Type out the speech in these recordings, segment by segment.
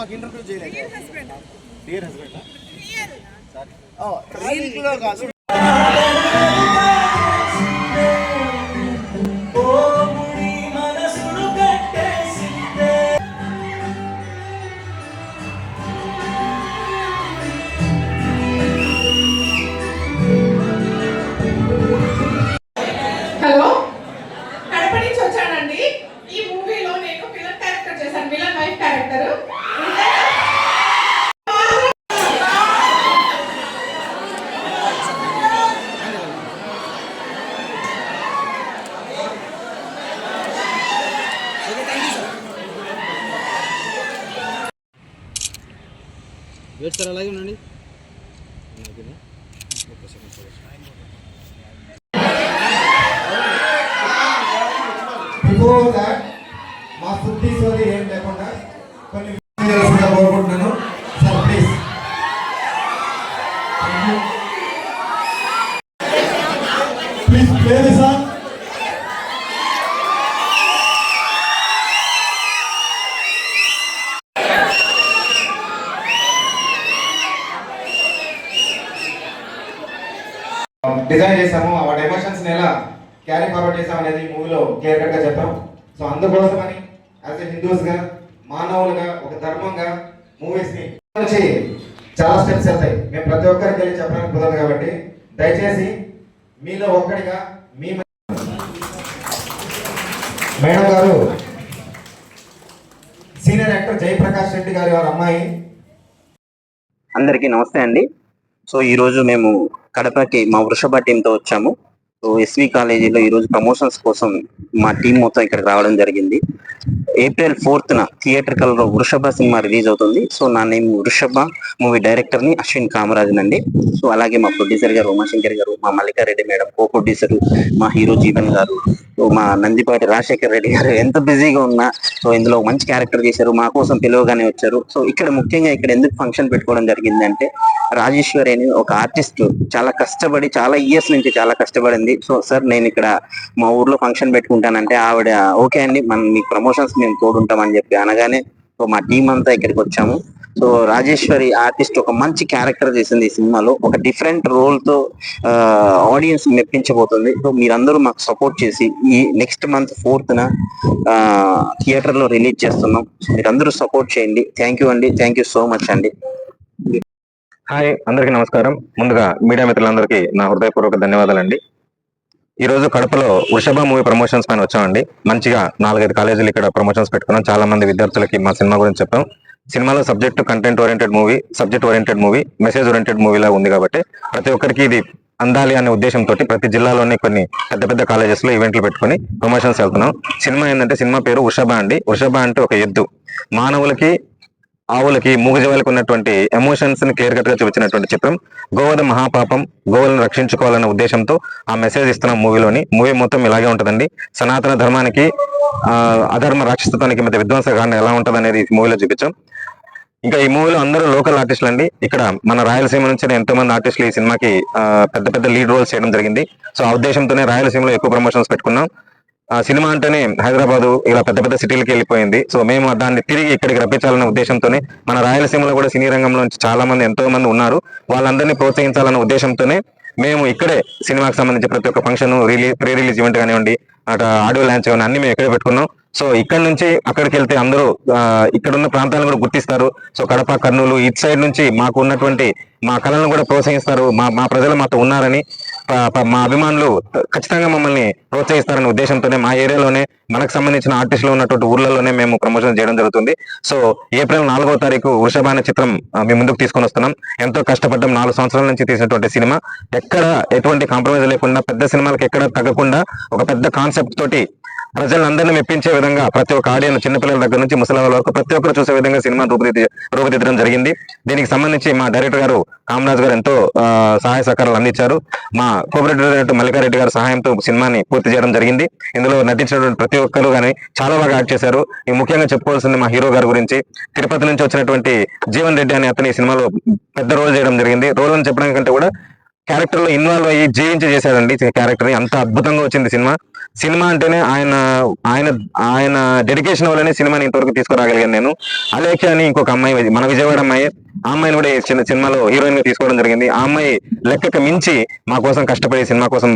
మాకు ఇంటర్వ్యూ చేయలేదు husband dear husband reel కాదు. వెయిట్ సార్ అలాగే ఉండండి. బిఫోర్ దాట్ మా శుద్ధి సోది ఏం లేకుండా కొన్ని డిజైన్ చేసాము వాటి ఎమోషన్స్ని ఎలా క్యారీ ఫార్వర్డ్ చేసాం అనేది మూవీలో క్లియర్గా చెప్పాం సో అందుకోసమని యాజ్ ఎ హిందూస్గా మానవులుగా ఒక ధర్మంగా మూవీస్ నుంచి చాలా స్టెప్స్ వెళ్తాయి. మేము ప్రతి ఒక్కరికి వెళ్ళి చెప్పడానికి కుదరదు కాబట్టి దయచేసి మీలో ఒక్కడిగా మీ మేడం గారు సీనియర్ యాక్టర్ జయప్రకాష్ రెడ్డి గారి వారి అమ్మాయి. అందరికీ నమస్తే అండి. సో ఈ రోజు మేము కడపకి మా వృషభ టీంతో వచ్చాము. సో ఎస్వి కాలేజీలో ఈ రోజు ప్రమోషన్స్ కోసం మా టీం మొత్తం ఇక్కడికి రావడం జరిగింది. ఏప్రిల్ ఫోర్త్ న theatre colour Vrushabha cinema release అవుతుంది. సో నా నేమ్ వృషభ మూవీ డైరెక్టర్ని అశ్విన్ కామరాజన్ అండి. సో అలాగే మా ప్రొడ్యూసర్ గారు ఉమాశంకర్ గారు మా మల్లికారెడ్డి మేడం కో ప్రొడ్యూసర్ మా హీరో జీవన్ గారు సో మా నందిపాటి రాజశేఖర్ రెడ్డి గారు ఎంత బిజీగా ఉన్నా సో ఇందులో మంచి క్యారెక్టర్ చేశారు మా కోసం పిలువగానే వచ్చారు. సో ఇక్కడ ముఖ్యంగా ఇక్కడ ఎందుకు ఫంక్షన్ పెట్టుకోవడం జరిగింది అంటే రాజేశ్వరి అని ఒక ఆర్టిస్ట్ చాలా కష్టపడి చాలా ఇయర్స్ నుంచి చాలా కష్టపడింది. సో సార్ నేను ఇక్కడ మా ఊర్లో ఫంక్షన్ పెట్టుకుంటానంటే ఆవిడ ఓకే అండి మనం మీ ప్రమోషన్స్ మేము తోడుంటామని చెప్పి అనగానే సో మా టీం అంతా ఇక్కడికి వచ్చాము. సో రాజేశ్వరి ఆర్టిస్ట్ ఒక మంచి క్యారెక్టర్ చేసింది ఈ సినిమాలో. ఒక డిఫరెంట్ రోల్తో ఆడియన్స్ మెప్పించబోతుంది. సో మీరందరూ మాకు సపోర్ట్ చేసి ఈ నెక్స్ట్ మంత్ ఫోర్త్ న థియేటర్లో రిలీజ్ చేస్తున్నాం. సో మీరందరూ సపోర్ట్ చేయండి. థ్యాంక్ యూ అండి. థ్యాంక్ యూ సో మచ్ అండి. హాయ్ అందరికీ నమస్కారం. ముందుగా మీడియా మిత్రులందరికీ నా హృదయపూర్వక ధన్యవాదాలండి. ఈ రోజు కడపలో వృషభ మూవీ ప్రమోషన్స్ పైన వచ్చామండి. మంచిగా నాలుగైదు కాలేజీలు ఇక్కడ ప్రమోషన్స్ పెట్టుకున్నాం. చాలా మంది విద్యార్థులకి మా సినిమా గురించి చెప్పాం. సినిమాలో subject content oriented movie subject oriented movie message oriented మూవీలా ఉంది కాబట్టి ప్రతి ఒక్కరికి ఇది అందాలి అనే ఉద్దేశంతో ప్రతి జిల్లాలోనే కొన్ని పెద్ద పెద్ద కాలేజెస్లో ఈవెంట్లు పెట్టుకుని ప్రమోషన్స్ వెళ్తున్నాం. సినిమా ఏంటంటే సినిమా పేరు వృషభ అండి. వృషభ అంటే ఒక ఎద్దు. మానవులకి ఆవులకి మూగజీవాలకు ఉన్నటువంటి ఎమోషన్స్ని క్లియర్ కట్గా చూపించినటువంటి చిత్రం. గోవద మహాపాపం గోవులను రక్షించుకోవాలన్న ఉద్దేశంతో ఆ మెసేజ్ ఇస్తున్న మూవీలోని మూవీ మొత్తం ఇలాగే ఉంటుందండి. సనాతన ధర్మానికి ఆ అధర్మ రాక్షసత్వానికి మధ్య విధ్వంసకాండ ఎలా ఉంటుంది అనేది మూవీలో చూపించాం. ఇంకా ఈ మూవీలో అందరూ లోకల్ ఆర్టిస్టులు అండి. ఇక్కడ మన రాయలసీమ నుంచి ఎంతో మంది ఆర్టిస్టులు ఈ సినిమాకి పెద్ద పెద్ద లీడ్ రోల్స్ చేయడం జరిగింది. సో ఆ ఉద్దేశంతోనే రాయలసీమలో ఎక్కువ ప్రమోషన్స్ పెట్టుకున్నాం. సినిమా అంటేనే హైదరాబాద్ ఇలా పెద్ద పెద్ద సిటీలకి వెళ్ళిపోయింది. సో మేము దాన్ని తిరిగి ఇక్కడికి రప్పించాలనే ఉద్దేశంతోనే మన రాయలసీమలో కూడా సినీ రంగంలో నుంచి చాలా మంది ఎంతో మంది ఉన్నారు. వాళ్ళందరినీ ప్రోత్సహించాలన్న ఉద్దేశంతోనే మేము ఇక్కడే సినిమాకి సంబంధించి ప్రతి ఒక్క function release pre release event కానివ్వండి అటు ఆడియో లాంచ్ కానీ అన్ని మేము ఇక్కడే పెట్టుకున్నాం. సో ఇక్కడ నుంచి అక్కడికి వెళ్తే అందరూ ఇక్కడ ఉన్న ప్రాంతాలను కూడా గుర్తిస్తారు. సో కడప కర్నూలు ఇటు సైడ్ నుంచి మాకు ఉన్నటువంటి మా కళలను కూడా ప్రోత్సహిస్తారు. మా మా ప్రజలు మాతో ఉన్నారని మా అభిమానులు ఖచ్చితంగా మమ్మల్ని ప్రోత్సహిస్తారనే ఉద్దేశంతోనే మా ఏరియాలోనే మనకు సంబంధించిన ఆర్టిస్టులు ఉన్నటువంటి ఊర్లలోనే మేము ప్రమోషన్ చేయడం జరుగుతుంది. సో ఏప్రిల్ నాలుగో తారీఖు వృషభ చిత్రం మీ ముందుకు తీసుకొని వస్తున్నాం. ఎంతో కష్టపడ్డం నాలుగు సంవత్సరాల నుంచి తీసినటువంటి సినిమా. ఎక్కడ ఎటువంటి కాంప్రమైజ్ లేకుండా పెద్ద సినిమాలకు ఎక్కడ తగ్గకుండా ఒక పెద్ద కాన్సెప్ట్ తోటి ప్రజలందరినీ మెప్పించే విధంగా ప్రతి ఒక్క ఆడియన్స్ చిన్నపిల్లల దగ్గర నుంచి ముసలి వరకు ప్రతి ఒక్కరు చూసే విధంగా సినిమా రూపుదిద్ది రూపుదిద్దడం జరిగింది. దీనికి సంబంధించి మా డైరెక్టర్ గారు కామరాజ్ గారు ఎంతో సహాయ సహకారాలు అందించారు. మా కోఆపరేటివ్ డైరెక్టర్ మల్లికారెడ్డి గారి సహాయంతో సినిమాని పూర్తి చేయడం జరిగింది. ఇందులో నటించినటువంటి ప్రతి ఒక్కరు కానీ చాలా బాగా యాక్ట్ చేశారు. ఈ ముఖ్యంగా చెప్పుకోవాల్సింది మా హీరో గారి గురించి. తిరుపతి నుంచి వచ్చినటువంటి జీవన్ రెడ్డి అనే అతని సినిమాలో పెద్ద రోల్ చేయడం జరిగింది. రోల్ అని చెప్పడం కంటే కూడా క్యారెక్టర్లో ఇన్వాల్వ్ అయ్యి జీవించి చేశాడండి క్యారెక్టర్ని అంత అద్భుతంగా వచ్చింది సినిమా. సినిమా అంటేనే ఆయన ఆయన ఆయన డెడికేషన్ వల్లనే సినిమాని ఇంతవరకు తీసుకురాగలిగాను నేను. అలేఖ్య అని ఇంకొక అమ్మాయి మన విజయవాడ అమ్మాయి. ఆ అమ్మాయిని కూడా చిన్న సినిమాలో హీరోయిన్గా తీసుకోవడం జరిగింది. ఆ అమ్మాయి లెక్కకు మించి మా కోసం కష్టపడి సినిమా కోసం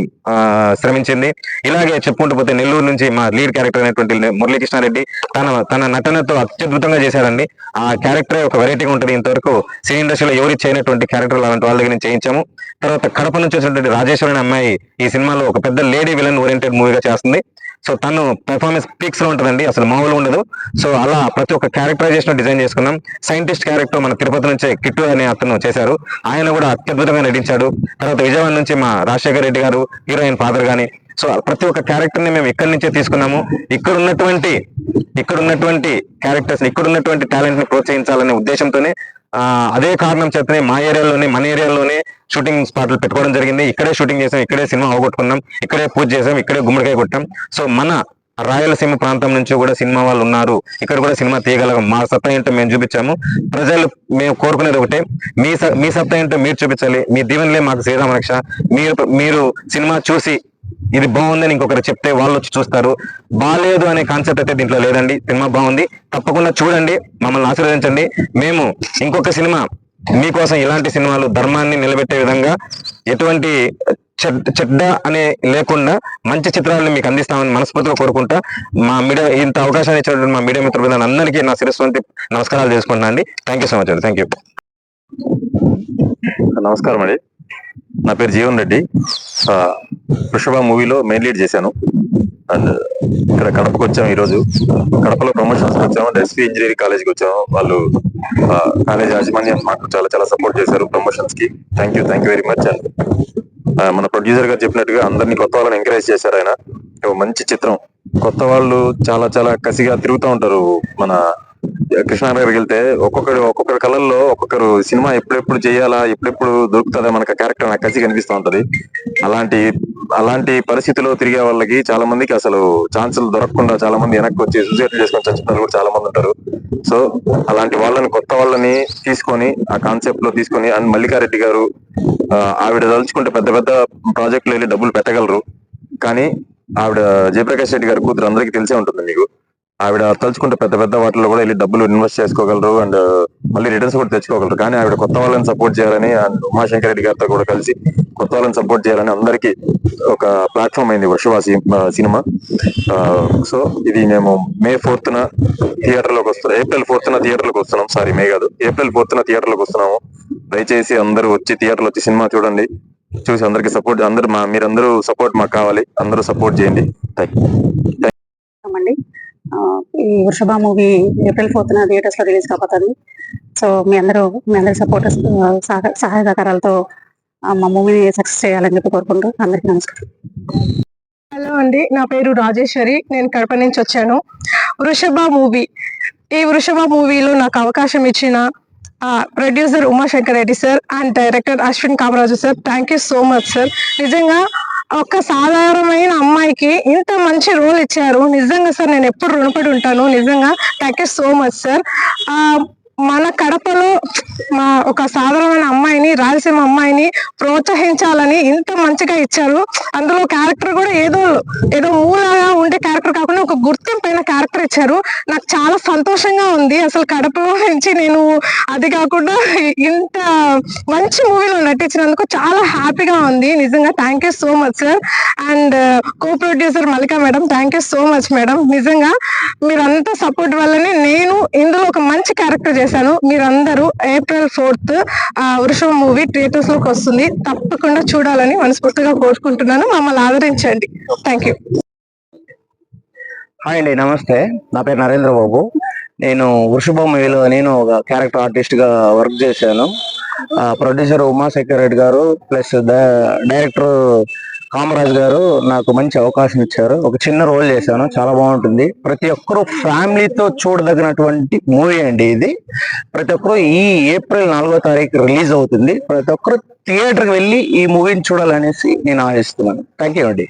శ్రమించింది. ఇలాగే చెప్పుకుంటూ పోతే నెల్లూరు నుంచి మా లీడ్ క్యారెక్టర్ అయినటువంటి మురళీకృష్ణారెడ్డి తన తన నటనతో అత్యద్భుతంగా చేశారండి. ఆ క్యారెక్టర్ ఒక వెరైటీగా ఉంటుంది. ఇంతవరకు సినీ ఇండస్ట్రీలో ఎవరు చేయనటువంటి క్యారెక్టర్ అలాంటి వాళ్ళ దగ్గర చేయించాము. తర్వాత కడప నుంచి వచ్చినటువంటి రాజేశ్వరి అనే అమ్మాయి ఈ సినిమాలో ఒక పెద్ద లేడీ విలన్ ఓరియంటెడ్ మూవీగా చేస్తుంది. సో తను పెర్ఫార్మెన్స్ పీక్స్లో ఉంటుందండి అసలు మామూలు ఉండదు. సో అలా ప్రతి ఒక్క క్యారెక్టరైజేషన్ డిజైన్ చేసుకున్నాం. సైంటిస్ట్ క్యారెక్టర్ మన తిరుపతి నుంచే కిట్టు అనే అతను చేశారు. ఆయన కూడా అత్యద్భుతంగా నటించాడు. తర్వాత విజయవాడ నుంచి మా రాజశేఖర రెడ్డి గారు హీరోయిన్ ఫాదర్ గాని. సో ప్రతి ఒక్క క్యారెక్టర్ని మేము ఇక్కడి నుంచే తీసుకున్నాము. ఇక్కడ ఉన్నటువంటి ఇక్కడ ఉన్నటువంటి క్యారెక్టర్స్ ఇక్కడ ఉన్నటువంటి టాలెంట్ని ప్రోత్సహించాలనే ఉద్దేశంతోనే అదే కారణం చేతనే మా ఏరియాలోనే మన ఏరియాలోనే షూటింగ్ స్పాట్లు పెట్టుకోవడం జరిగింది. ఇక్కడే షూటింగ్ చేసాం ఇక్కడే సినిమా అవగొట్టుకున్నాం ఇక్కడే పూజ చేసాం ఇక్కడే గుమ్మడికాయ కొట్టాం. సో మన రాయలసీమ ప్రాంతం నుంచి కూడా సినిమా వాళ్ళు ఉన్నారు. ఇక్కడ కూడా సినిమా తీయగలం మా సత్తా ఏంటో మేము చూపించాము. ప్రజలు మేము కోరుకునేది ఒకటే. మీ స- మీ సత్తా ఏంటో మీరు చూపించాలి. మీ దీవెనలే మాకు శ్రీరామ రక్ష మీరు మీరు సినిమా చూసి ఇది బాగుందని ఇంకొకరు చెప్తే వాళ్ళు వచ్చి చూస్తారు. బాగాలేదు అనే కాన్సెప్ట్ అయితే దీంట్లో లేదండి. సినిమా బాగుంది. తప్పకుండా చూడండి. మమ్మల్ని ఆశీర్వదించండి. మేము ఇంకొక సినిమా మీకోసం ఇలాంటి సినిమాలు ధర్మాన్ని నిలబెట్టే విధంగా ఎటువంటి చెడ్డ చెడ్డ అనే లేకుండా మంచి చిత్రాలను మీకు అందిస్తామని మనస్ఫూర్తిగా కోరుకుంటా. మా మీడియా ఇంత అవకాశాన్ని ఇచ్చినటువంటి మా మీడియా మిత్రులు అందరికీ నా శిరస్వంతి నమస్కారాలు చేసుకుంటున్నాను అండి. థ్యాంక్ యూ సో మచ్ అండి. థ్యాంక్ యూ నమస్కారం అండి. నా పేరు జీవన్ రెడ్డి. వృషభ మూవీలో మెయిన్ లీడ్ చేశాను. అండ్ ఇక్కడ కడపకు వచ్చాము ఈరోజు. కడపలో ప్రమోషన్స్ వచ్చాము. అండ్ ఎస్పీ ఇంజనీరింగ్ కాలేజ్కి వచ్చాము. వాళ్ళు కాలేజ్ యాజమాన్యం మాకు చాలా చాలా సపోర్ట్ చేశారు ప్రమోషన్స్కి. Thank you thank you very much and మన ప్రొడ్యూసర్ గారు చెప్పినట్టుగా అందరినీ కొత్త వాళ్ళని ఎంకరేజ్ చేశారు ఆయన. మంచి చిత్రం. కొత్త వాళ్ళు చాలా చాలా కసిగా తిరుగుతూ ఉంటారు మన కృష్ణానగర్కి వెళ్తే ఒక్కొక్కరు ఒక్కొక్కరి కళల్లో ఒక్కొక్కరు సినిమా ఎప్పుడెప్పుడు చేయాలా ఎప్పుడెప్పుడు దొరుకుతుందా మనకు క్యారెక్టర్ నాకు కసి కనిపిస్తూ ఉంటది. అలాంటి అలాంటి పరిస్థితిలో తిరిగే వాళ్ళకి చాలా మందికి అసలు ఛాన్సులు దొరకకుండా చాలా మంది వెనక్కి వచ్చి సూసైడ్ చేసుకొని చచ్చిపోయిన కూడా చాలా మంది ఉంటారు. సో అలాంటి వాళ్ళని కొత్త వాళ్ళని తీసుకొని ఆ కాన్సెప్ట్లో తీసుకొని అండ్ మల్లికారెడ్డి గారు ఆవిడ తలుచుకుంటే పెద్ద పెద్ద ప్రాజెక్టులు వెళ్ళి డబ్బులు పెట్టగలరు. కానీ ఆవిడ జయప్రకాష్ రెడ్డి గారి కూతురు అందరికీ తెలిసే ఉంటుంది మీకు. ఆవిడ తలుచుకుంటే పెద్ద పెద్ద వాటిలో కూడా వెళ్ళి డబ్బులు ఇన్వెస్ట్ చేసుకోగలరు అండ్ మళ్ళీ రిటర్న్స్ కూడా తెచ్చుకోగలరు. కానీ ఆవిడ కొత్త వాళ్ళని సపోర్ట్ చేయాలని అండ్ ఉమాశంకర్ రెడ్డి గారితో కూడా కలిసి కొత్త వాళ్ళని సపోర్ట్ చేయాలని అందరికీ ఒక ప్లాట్ఫామ్ అయింది వృషభ సినిమా. సో ఇది మేము మే ఫోర్త్ న థియేటర్లోకి వస్తున్నాం ఏప్రిల్ ఫోర్త్ న థియేటర్లోకి వస్తున్నాం. సారీ మే కాదు. ఏప్రిల్ ఫోర్త్ న థియేటర్లోకి వస్తున్నాము. దయచేసి అందరూ వచ్చి థియేటర్ వచ్చి సినిమా చూడండి. చూసి అందరికి సపోర్ట్ అందరు మా మీరందరూ సపోర్ట్ మాకు కావాలి. అందరూ సపోర్ట్ చేయండి. థ్యాంక్ యూ ఈ వృషభ మూవీ ఏప్రిల్ ఫోర్త్ థియేటర్స్లో రిలీజ్ కాబోతుంది. సో మీ అందరూ మీ అందరి సపోర్టర్స్ సహాయ సహకారాలతో మా మూవీని సక్సెస్ చేయాలని చెప్పి కోరుకుంటూ అందరికీ నమస్కారం. హలో అండి నా పేరు రాజేశ్వరి నేను కడప నుంచి వచ్చాను. వృషభ మూవీ ఈ వృషభ మూవీలో నాకు అవకాశం ఇచ్చిన producer Umashankar Reddy sir and director Ashwin Kamaraju sir thank you so much sir నిజంగా ఒక సాధారణమైన అమ్మాయికి ఇంత మంచి రోల్ ఇచ్చారు. నిజంగా సార్ నేను ఎప్పుడు రుణపడి ఉంటాను. నిజంగా thank you so much sir మన కడపలో మా ఒక సాధారణమైన అమ్మాయిని రాయలసీమ అమ్మాయిని ప్రోత్సహించాలని ఇంత మంచిగా ఇచ్చారు. అందులో క్యారెక్టర్ కూడా ఏదో ఏదో మూలగా ఉండే క్యారెక్టర్ కాకుండా ఒక గుర్తింపైన క్యారెక్టర్ ఇచ్చారు. నాకు చాలా సంతోషంగా ఉంది. అసలు కడప నుంచి నేను అది కాకుండా ఇంత మంచి మూవీలో నటించినందుకు చాలా హ్యాపీగా ఉంది. నిజంగా thank you so much sir and co producer Mallika madam thank you so much madam నిజంగా మీరంతా సపోర్ట్ వల్లనే నేను ఇందులో ఒక మంచి క్యారెక్టర్ చేశాను. మీరందరూ ఏప్రిల్ ఫోర్త్ వృషభ మూవీ థియేటర్స్లోకి వస్తుంది. తప్పకుండా చూడాలని మనస్ఫూర్తిగా కోరుకుంటున్నాను. మమ్మల్ని ఆదరించండి. థ్యాంక్ యూ హాయ్ అండి. నమస్తే. నా పేరు నరేంద్ర బాబు. నేను వృషభ మూవీలో నేను ఒక క్యారెక్టర్ ఆర్టిస్ట్గా వర్క్ చేశాను. ప్రొడ్యూసర్ ఉమాశేఖర్ రెడ్డి గారు ప్లస్ డైరెక్టర్ కామరాజ్ గారు నాకు మంచి అవకాశం ఇచ్చారు. ఒక చిన్న రోల్ చేశాను. చాలా బాగుంటుంది. ప్రతి ఒక్కరూ ఫ్యామిలీతో చూడదగినటువంటి మూవీ అండి ఇది. ప్రతి ఒక్కరూ ఈ ఏప్రిల్ నాలుగో తారీఖు రిలీజ్ అవుతుంది. ప్రతి ఒక్కరు థియేటర్కి వెళ్ళి ఈ మూవీని చూడాలనేసి నేను ఆశిస్తున్నాను. థ్యాంక్ యూ అండి.